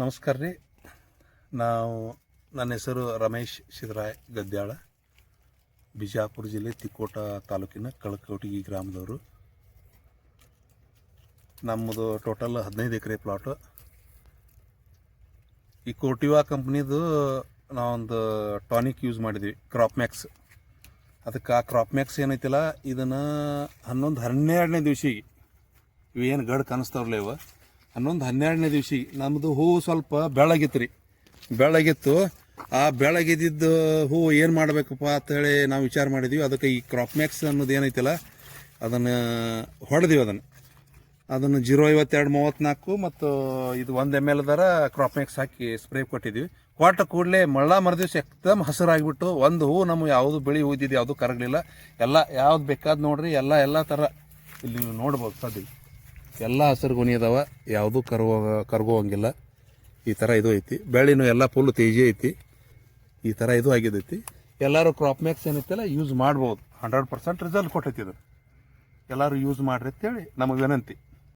ನಮಸ್ಕಾರ ರೀ. ನಾವು ನನ್ನ ಹೆಸರು ರಮೇಶ್ ಶಿವರಾಯ್ ಗದ್ಯಾಳ, ಬಿಜಾಪುರ ಜಿಲ್ಲೆ ತಿಕ್ಕೋಟ ತಾಲೂಕಿನ ಕಳಕೋಟಿಗಿ ಗ್ರಾಮದವರು. ನಮ್ಮದು ಟೋಟಲ್ ಹದಿನೈದು ಎಕರೆ ಪ್ಲಾಟು ಈ ಕೋಟಿವಾ ಕಂಪ್ನಿದು ನಾವೊಂದು ಟಾನಿಕ್ ಯೂಸ್ ಮಾಡಿದ್ವಿ ಕ್ರಾಪ್ ಮ್ಯಾಕ್ಸ್ ಅದಕ್ಕೆ ಆ ಕ್ರಾಪ್ ಮ್ಯಾಕ್ಸ್ ಏನೈತಿಲ್ಲ, ಇದನ್ನು ಹನ್ನೊಂದು ಹನ್ನೆರಡನೇ ದಿವಸಿಗೆ, ಇವೇನು ಗಡ್ ಕಾಣಿಸ್ತಾವ್ರಲ್ಲ ಇವ. ಹನ್ನೊಂದು ಹನ್ನೆರಡನೇ ದಿವ್ಸಿಗೆ ನಮ್ಮದು ಹೂವು ಸ್ವಲ್ಪ ಬೆಳಗಿತ್ತು ರೀ ಬೆಳಗಿತ್ತು ಆ ಬೆಳಗಿದ್ದಿದ್ದು ಹೂವು ಏನು ಮಾಡಬೇಕಪ್ಪ ಅಂತೇಳಿ ನಾವು ವಿಚಾರ ಮಾಡಿದ್ವಿ. ಅದಕ್ಕೆ ಈ ಕ್ರಾಪ್ ಮ್ಯಾಕ್ಸ್ ಅನ್ನೋದು ಏನೈತಿಲ್ಲ, ಅದನ್ನು ಹೊಡೆದಿವಿ ಅದನ್ನು. ಅದನ್ನು ಜೀರೋ ಐವತ್ತೆರಡು ಮೂವತ್ತ್ನಾಲ್ಕು ಮತ್ತು ಇದು ಒಂದು ಎಂ ಎಲ್ ದರ ಕ್ರಾಪ್ ಮ್ಯಾಕ್ಸ್ ಹಾಕಿ ಸ್ಪ್ರೇ ಕೊಟ್ಟಿದ್ವಿ. ಕೊಟ್ಟ ಕೂಡಲೇ ಮಳ್ಳ ಮರದಿವ್ಸ ಎಕ್ದಮ್ ಹಸಿರಾಗಿಬಿಟ್ಟು ಒಂದು ಹೂವು ನಮ್ಮ ಯಾವುದು ಬೆಳೆ ಹೂದಿದ್ದು ಯಾವುದು ಕರಗಲಿಲ್ಲ. ಎಲ್ಲ ಯಾವ್ದು ಬೇಕಾದ ನೋಡ್ರಿ, ಎಲ್ಲ ಎಲ್ಲ ಥರ ಇಲ್ಲಿ ನೋಡ್ಬೋದು ಸದ್ಯ. ಎಲ್ಲ ಹಸಿರು ಗುಣಿ ಅದಾವ, ಯಾವುದೂ ಕರಗೋ ಕರ್ಗೋವಂಗಿಲ್ಲ ಈ ಥರ ಇದು ಐತಿ. ಬೆಳೆನೂ ಎಲ್ಲ ಫುಲ್ ತೇಜಿ ಐತಿ. ಈ ಥರ ಇದು ಆಗಿದೈತಿ. ಎಲ್ಲರೂ ಕ್ರಾಪ್ ಮ್ಯಾಕ್ಸ್ ಏನೈತಲ್ಲ ಯೂಸ್ ಮಾಡ್ಬೋದು. ಹಂಡ್ರೆಡ್ ಪರ್ಸೆಂಟ್ ರಿಸಲ್ಟ್ ಕೊಟ್ಟೈತಿ ಇದು. ಎಲ್ಲರೂ ಯೂಸ್ ಮಾಡ್ರಿ ಅಂತೇಳಿ ನಮಗೆ ವಿನಂತಿ.